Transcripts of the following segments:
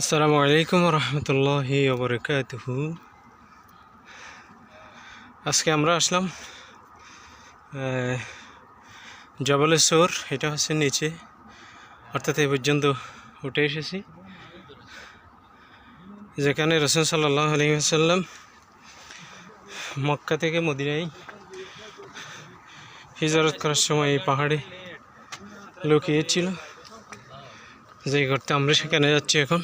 আসসালামু আলাইকুম রহমতুল্লাহি ওবরকাতুহু আজকে আমরা আসলাম জবলেশ্বর এটা হচ্ছে নিচে। অর্থাৎ এই পর্যন্ত উঠে এসেছি। যেখানে রসুল সাল্লাহ মক্কা থেকে মদিনায় হিজরত করার সময় এই পাহাড়ে লুকিয়েছিল। যে করতে আমরা সেখানে যাচ্ছি এখন।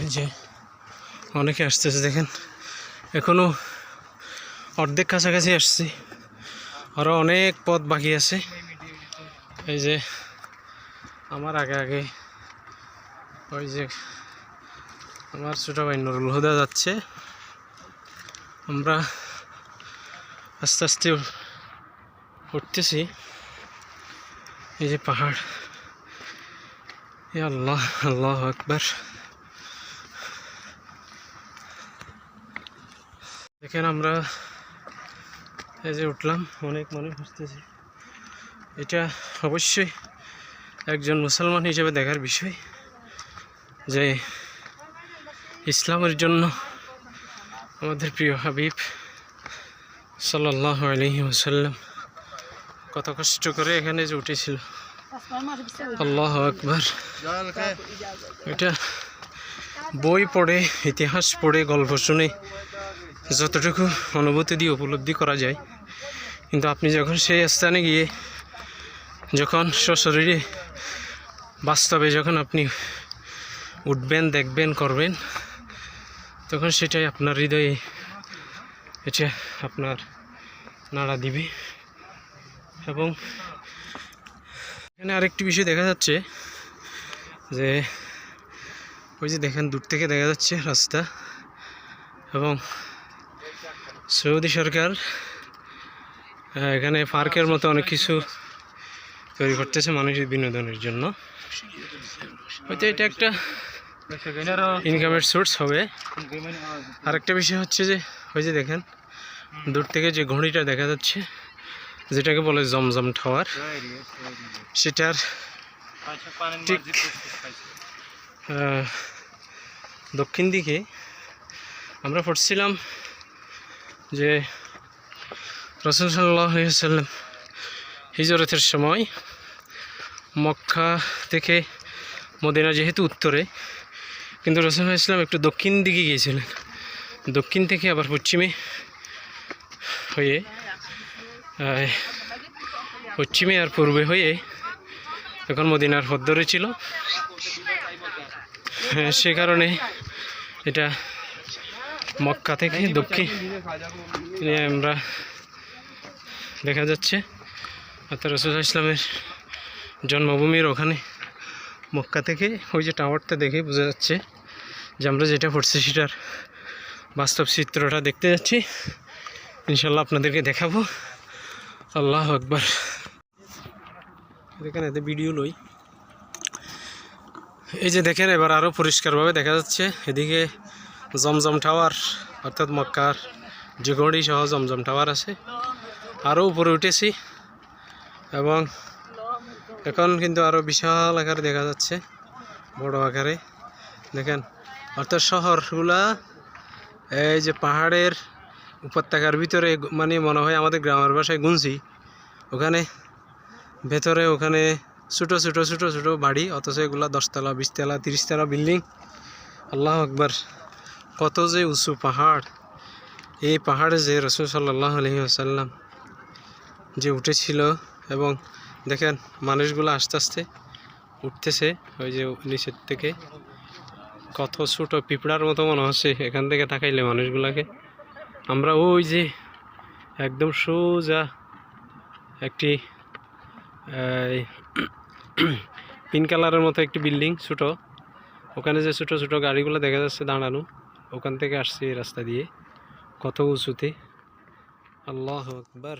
এই যে অনেকে আসতেছে, দেখেন। এখনও অর্ধেক কাছাকাছি আসছি। আরও অনেক পথ বাকি আছে। এই যে আমার আগে আগে ওই যে আমার ছোটো ভাই নুরুল হুদা যাচ্ছে। আমরা আস্তে আস্তে উঠতেছি। এই যে পাহাড়। আল্লাহ আল্লাহ আকবার। দেখেন আমরা এই যে উঠলাম, অনেক মনে হাসতেছি এটা অবশ্যই একজন মুসলমান হিসেবে দেখার বিষয় যে ইসলামের জন্য আমাদের প্রিয় হাবিব ওসাল্লাম কত কষ্ট করে এখানে যে উঠেছিল। আল্লাহ আকবার। এটা বই পড়ে, ইতিহাস পড়ে, গল্প শুনে যতটুকু অনুভূতি দিয়ে উপলব্ধি করা যায়। কিন্তু আপনি যখন সেই স্থানে গিয়ে যখন সশরীরে বাস্তবে যখন আপনি উঠবেন, দেখবেন, করবেন, তখন সেটাই আপনার হৃদয়ে এটা আপনার নাড়া দিবে। এবং এখানে আরেকটি বিষয় দেখা যাচ্ছে যে, ওই যে দেখেন, দূর থেকে দেখা যাচ্ছে রাস্তা এবং সৌদি সরকার এখানে পার্কের মতো অনেক কিছু তৈরি করতেছে মানুষের বিনোদনের জন্য। হয়তো এটা একটা ইনকামের সোর্স হবে। আরেকটা বিষয় হচ্ছে যে, ওই যে দেখেন, দূর থেকে যে ঘড়িটা দেখা যাচ্ছে, যেটাকে বলে জমজম টাওয়ার, সেটার ঠিক দক্ষিণ দিকে আমরা পড়ছিলাম যে রসুল সাল্লাম হিজরতের সময় মক্কা থেকে মদিনা যেহেতু উত্তরে কিন্তু রসুল ইসলাম একটু দক্ষিণ দিকে গিয়েছিলেন। দক্ষিণ থেকে আবার পশ্চিমে হয়ে পশ্চিমে আর পূর্বে হয়ে এখন মদিনার ধরে ছিল। হ্যাঁ, সে কারণে এটা মক্কা থেকে দক্ষিণ আমরা দেখা যাচ্ছে অর্থাৎ রসুল ইসলামের জন্মভূমির ওখানে। মক্কা থেকে ওই যে টাওয়ারটা দেখে বোঝা যাচ্ছে যে আমরা যেটা পড়ছি সেটার বাস্তব চিত্রটা দেখতে যাচ্ছি। ইনশাল্লাহ আপনাদেরকে দেখাবো। আল্লাহ আকবার। এখানে এতে ভিডিও লই। এই যে দেখেন, এবার আরও পরিষ্কারভাবে দেখা যাচ্ছে। এদিকে জমজম টাওয়ার, অর্থাৎ মক্কার যে গড়ি সহ জমজম টাওয়ার আছে। আরও উপরে উঠেছি এবং এখন কিন্তু আরও বিশাল আকারে দেখা যাচ্ছে, বড় আকারে। দেখেন, অর্থাৎ শহরগুলা এই যে পাহাড়ের উপত্যকার ভিতরে মানে মনে হয় আমাদের গ্রামের বাসায় গুনছি। ওখানে ভেতরে ওখানে ছোটো ছোটো ছোটো ছোটো বাড়ি, অথচ এগুলো দশতলা, বিশতলা, তিরিশতলা বিল্ডিং। আল্লাহ আকবার। কত যে উঁচু পাহাড়। এই পাহাড়ে যে রসুল সাল্লাহ আলহি আসাল্লাম যে উঠেছিল এবং দেখেন মানুষগুলো আস্তে আস্তে উঠতেছে, ওই যে নিচের থেকে। কত ছোটো পিঁপড়ার মতো মনে হচ্ছে এখান থেকে তাকাইলে মানুষগুলাকে। আমরা ওই যে একদম সোজা একটি পিঙ্ক কালারের মতো একটি বিল্ডিং ছোটো। ওখানে যে ছোটো ছোটো গাড়িগুলো দেখা যাচ্ছে দাঁড়ানো। ওখান থেকে আসছি রাস্তা দিয়ে কত উঁচুতে। আল্লাহ আকবার।